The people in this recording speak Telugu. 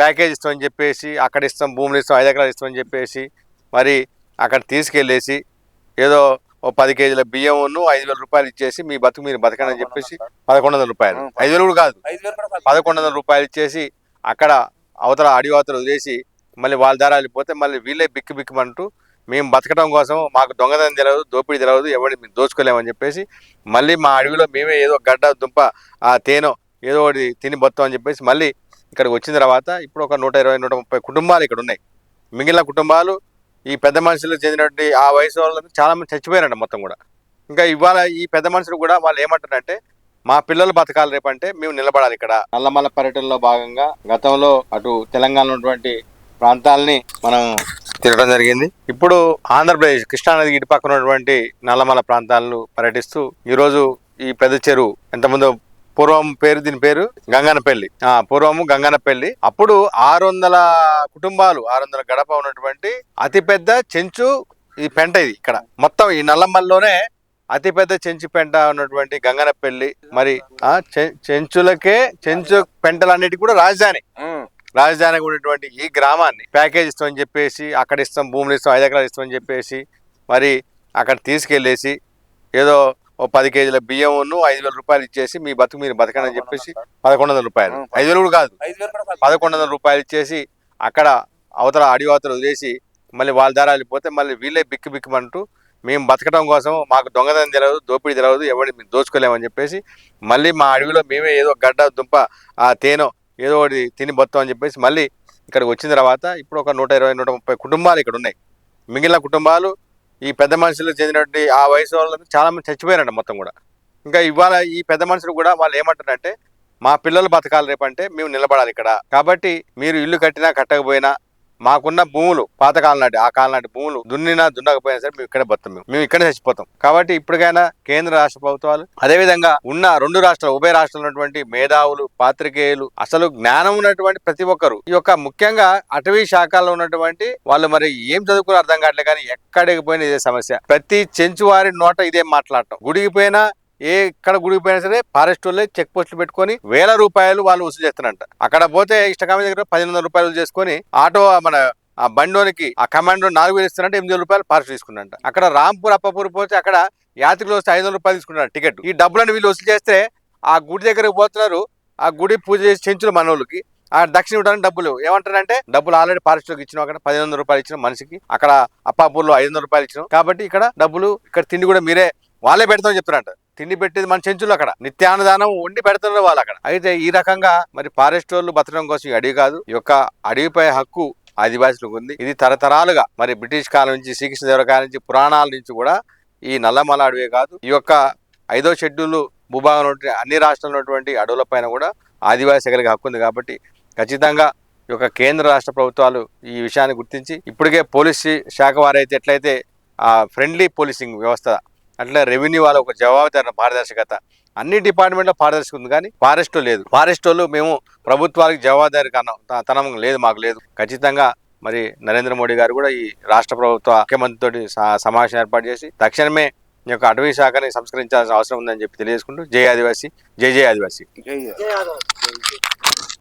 ప్యాకేజ్ ఇస్తామని చెప్పేసి అక్కడ ఇస్తాం భూములు ఇస్తాం ఐదు ఎకరాలు ఇస్తామని చెప్పేసి మరి అక్కడ తీసుకెళ్ళేసి ఏదో ఓ పది కేజీల బియ్యం ఐదు వేల రూపాయలు ఇచ్చేసి మీ బతుకు మీరు బతకండి అని చెప్పేసి పదకొండు వందల రూపాయలు. ఐదు వేలు కూడా కాదు. పదకొండు వందల రూపాయలు ఇచ్చేసి అక్కడ అవతల అడివతలు వదిలేసి మళ్ళీ వాళ్ళ దారా వెళ్ళిపోతే మళ్ళీ వీళ్ళే బిక్కు బిక్కుమంటూ మేము బతకడం కోసం మాకు దొంగతనం తెలియదు దోపిడీ తెలియదు ఎవరిని మేము దోచుకోలేమని చెప్పేసి మళ్ళీ మా అడవిలో మేమే ఏదో గడ్డ దుంప ఆ తేనో ఏదో ఒకటి తిని బతాం అని చెప్పేసి మళ్ళీ ఇక్కడికి వచ్చిన తర్వాత ఇప్పుడు ఒక నూట ఇరవై నూట ముప్పై కుటుంబాలు ఇక్కడ ఉన్నాయి. మిగిలిన కుటుంబాలు ఈ పెద్ద మనుషులకు చెందినటువంటి ఆ వయసు వాళ్ళు చాలా మంది చచ్చిపోయారంట మొత్తం కూడా. ఇంకా ఇవాళ ఈ పెద్ద మనుషులు కూడా వాళ్ళు ఏమంటారంటే మా పిల్లలు బతకాలి రేపంటే మేము నిలబడాలి ఇక్కడ. నల్లమల్ల పర్యటనలో భాగంగా గతంలో అటు తెలంగాణ ఉన్నటువంటి ప్రాంతాలని మనం తిరగడం జరిగింది. ఇప్పుడు ఆంధ్రప్రదేశ్ కృష్ణానది ఇటు పక్కన ఉన్నటువంటి నల్లమల ప్రాంతాలను పర్యటిస్తూ ఈరోజు ఈ పెద్ద చెరువు ఎంతమందో పూర్వం పేరు దీని పేరు? గంగనపల్లి. ఆ పూర్వము గంగనపల్లి. అప్పుడు ఆరు వందల కుటుంబాలు ఆరు వందల గడప ఉన్నటువంటి అతిపెద్ద చెంచు ఈ పెంట ఇది ఇక్కడ. మొత్తం ఈ నల్లమల్లోనే అతిపెద్ద చెంచు పెంట ఉన్నటువంటి గంగనపల్లి. మరి ఆ చెంచులకే చెంచు పెంటలన్నిటికీ కూడా రాజధాని. రాజధానికి ఉన్నటువంటి ఈ గ్రామాన్ని. ప్యాకేజ్ ఇస్తామని చెప్పేసి అక్కడ ఇస్తాం భూములు ఇస్తాం ఐదు ఎకరాలు ఇస్తామని చెప్పేసి మరి అక్కడ తీసుకెళ్ళేసి ఏదో పది కేజీల బియ్యం ఐదు వేల రూపాయలు ఇచ్చేసి మీ బతుకు మీరు బతకండి అని చెప్పేసి పదకొండు వందల రూపాయలు. ఐదు వేలు కూడా కాదు. పదకొండు వందల రూపాయలు ఇచ్చేసి అక్కడ అవతల అడివతలు వదిలేసి మళ్ళీ వాళ్ళ దారా వెళ్ళిపోతే మళ్ళీ వీళ్ళే బిక్కు బిక్కుమంటూ మేము బతకడం కోసం మాకు దొంగతనం తెలియదు దోపిడీ తెలియదు ఎవరిని మేము దోచుకోలేమని చెప్పేసి మళ్ళీ మా అడవిలో మేమే ఏదో గడ్డ దుంప ఆ తేనో ఏదో ఒకటి తిని బతాం అని చెప్పేసి మళ్ళీ ఇక్కడికి వచ్చిన తర్వాత ఇప్పుడు ఒక నూట ఇరవై నూట ముప్పై కుటుంబాలు ఇక్కడ ఉన్నాయి. మిగిలిన కుటుంబాలు ఈ పెద్ద మనుషులకు చెందినటువంటి ఆ వయసు వాళ్ళు చాలా మంది చచ్చిపోయారంట మొత్తం కూడా. ఇంకా ఇవాళ ఈ పెద్ద మనుషులు కూడా వాళ్ళు ఏమంటారంటే మా పిల్లలు బతకాలి రేపంటే మేము నిలబడాలి ఇక్కడ. కాబట్టి మీరు ఇల్లు కట్టినా కట్టకపోయినా మాకున్న భూములు పాతకాలం నాటి ఆ కాలం నాటి భూములు దున్నినా దున్నకపోయినా సరే మేము ఇక్కడే బతాం మేము. మేము ఇక్కడే చచ్చిపోతాం. కాబట్టి ఇప్పటికైనా కేంద్ర రాష్ట్ర ప్రభుత్వాలు అదేవిధంగా ఉన్న రెండు రాష్ట్రాలు ఉభయ రాష్ట్రాలు ఉన్నటువంటి మేధావులు పాత్రికేయులు అసలు జ్ఞానం ఉన్నటువంటి ప్రతి ఒక్కరు ఈ యొక్క ముఖ్యంగా అటవీ శాఖలో ఉన్నటువంటి వాళ్ళు మరి ఏం చదువుకుని అర్థం కావట్లేదు కానీ ఎక్కడికి పోయినా ఇదే సమస్య. ప్రతి చెంచువారి నోట ఇదే మాట్లాడటం. గుడికి పోయినా ఏ ఎక్కడ గుడికి పోయినా సరే ఫారెస్ట్ వాళ్ళే చెక్ పోస్టులు పెట్టుకొని వేల రూపాయలు వాళ్ళు వసూలు చేస్తారంట అక్కడ పోతే ఇష్టకామ దగ్గర పదిహేను వందల రూపాయలు చేసుకొని ఆటో మన ఆ బండోనికి ఆ కమాండో నాలుగు వేలు ఇస్తారంటే ఎనిమిది వేల రూపాయలు ఫారెస్ట్ తీసుకున్నారంట. అక్కడ రాంపూర్ అప్పపూర్ పోతే అక్కడ యాత్రికులు వస్తే ఐదు వందల రూపాయలు తీసుకున్నారు టికెట్. ఈ డబ్బులను వీళ్ళు వసూలు చేస్తే ఆ గుడి దగ్గరకు పోతున్నారు. ఆ గుడి పూజ చేసి చెంచులు మనోళ్ళకి ఆ దక్షిణ ఇవ్వడానికి డబ్బులు ఏమంటారంటే డబ్బులు ఆల్రెడీ ఫారెస్ట్ ఇచ్చిన అక్కడ. పదిహేను వందల రూపాయలు ఇచ్చిన మనిషికి. అక్కడ అప్పాపూర్లో ఐదు వందల రూపాయలు ఇచ్చిన. కాబట్టి ఇక్కడ డబ్బులు ఇక్కడ తిండి కూడా మీరే వాళ్ళే పెడతామని చెప్తారంట తిండి పెట్టేది మన చెంచులు అక్కడ. నిత్యాన్నదానం వండి పెడుతున్నారు వాళ్ళు అక్కడ. అయితే ఈ రకంగా మరి ఫారెస్ట్ వాళ్ళు బతకడం కోసం అడివి అడవి కాదు ఈ యొక్క అడవిపై హక్కు ఆదివాసులకు ఉంది. ఇది తరతరాలుగా మరి బ్రిటిష్ కాలం నుంచి శ్రీకృష్ణ కాలం నుంచి పురాణాల నుంచి కూడా ఈ నల్లమల అడవే కాదు ఈ యొక్క ఐదో షెడ్యూల్ భూభాగంలో అన్ని రాష్ట్రాల్లో ఉన్నటువంటి అడవులపైన కూడా ఆదివాసీ కలిగే హక్కు ఉంది కాబట్టి ఖచ్చితంగా ఈ యొక్క కేంద్ర రాష్ట్ర ప్రభుత్వాలు ఈ విషయాన్ని గుర్తించి ఇప్పటికే పోలీస్ శాఖ వారైతే ఎట్లయితే ఆ ఫ్రెండ్లీ పోలీసింగ్ వ్యవస్థ అట్లా రెవెన్యూ వాళ్ళ ఒక జవాబుదారి పారదర్శకత. అన్ని డిపార్ట్మెంట్లో పారదర్శకత ఉంది కానీ ఫారెస్ట్ లేదు. ఫారెస్ట్ వాళ్ళు మేము ప్రభుత్వాలకు జవాబుదారి కన్నా త- తనం లేదు మాకు లేదు. ఖచ్చితంగా మరి నరేంద్ర మోడీ గారు కూడా ఈ రాష్ట్ర ప్రభుత్వ ముఖ్యమంత్రితో స- సమావేశం ఏర్పాటు చేసి తక్షణమే ఈ యొక్క అటవీ శాఖని సంస్కరించాల్సిన అవసరం ఉందని చెప్పి తెలియజేసుకుంటూ జై ఆదివాసీ జై జై ఆదివాసీ. జై